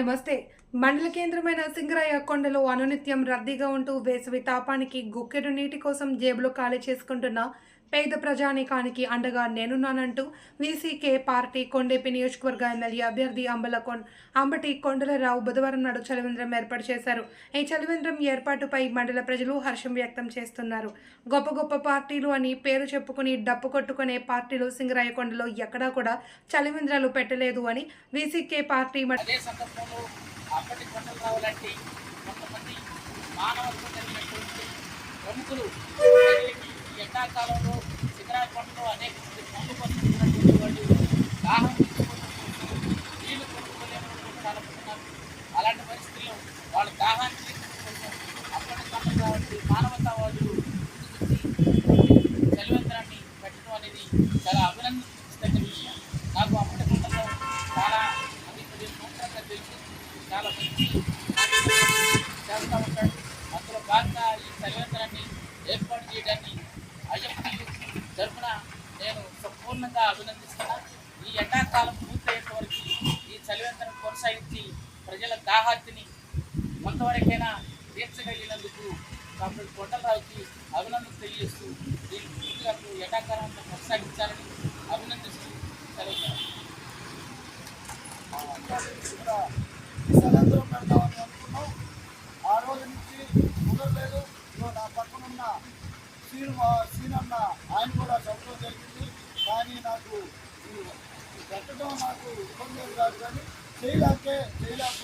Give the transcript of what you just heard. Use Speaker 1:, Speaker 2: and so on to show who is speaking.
Speaker 1: नमस्ते। మండల కేంద్రమైన సింగరాయ కొండలో అనునిత్యం రద్దీగా ఉంటూ వేసవి తాపానికి గుక్కెడు నీటి కోసం జేబులు ఖాళీ చేసుకుంటున్న పేద ప్రజానీకానికి అండగా నేనున్నానంటూ వీసీకే పార్టీ కొండేపి నియోజకవర్గ ఎమ్మెల్యే అభ్యర్థి అంబలకొండ అంబటి కొండలరావు బుధవారం నాడు చలివేంద్రం ఏర్పాటు చేశారు. ఈ చలివేంద్రం ఏర్పాటుపై మండల ప్రజలు హర్షం వ్యక్తం చేస్తున్నారు. గొప్ప గొప్ప పార్టీలు అని పేరు చెప్పుకుని డప్పు కొట్టుకునే పార్టీలు సింగరాయకొండలో ఎక్కడా కూడా చలివేంద్రాలు పెట్టలేదు అని వీసీకే పార్టీ
Speaker 2: అప్పటి కొండలరావు లాంటి కొంతమంది మానవత్వం కలిగినటువంటి ప్రముఖులు ఈ ఎండాకాలంలో శిఖరాల కొండలో అనేక మంది పనులు పడుతున్నటువంటి వాళ్ళు దాహం నీళ్ళు కొనుక్కోలేనటువంటి కలుపుతున్నారు అలాంటి పరిస్థితుల్లో వాళ్ళ దాహాన్ని అప్పటి కొండలరావు వంటి మానవతావాదులు ముందుకొచ్చి చేస్తూ ఉంటాడు అందులో భాగంగా ఈ చలివేంద్రాన్ని ఏర్పాటు చేయడాన్ని అయ్యప్పటి తరఫున నేను సంపూర్ణంగా అభినందిస్తున్నా ఈ ఎండాకాలం పూర్తయ్యేంత వరకు ఈ చలివేంద్రం కొనసాగించి ప్రజల దాహార్తిని కొంతవరకైనా తీర్చగలిగినందుకు కామ్రేడ్ కొండలరావుకి అభినందన తెలియజేస్తూ దీన్ని పూర్తిగా ఎండాకాలంలో కొనసాగించాలని అభినందిస్తూ సెలవు
Speaker 3: ఇక్కడ స్థలంలో పెడతామని అనుకున్నాం. ఆ రోజు నుంచి కుదరలేదు. ఇదిగో నా పక్కన ఉన్న సీన్ సీన్ అన్న ఆయన కూడా చెప్పడం జరిగింది. కానీ నాకు పెట్టడం నాకు ఇబ్బంది కాదు కానీ చేయలేకే చేయలేక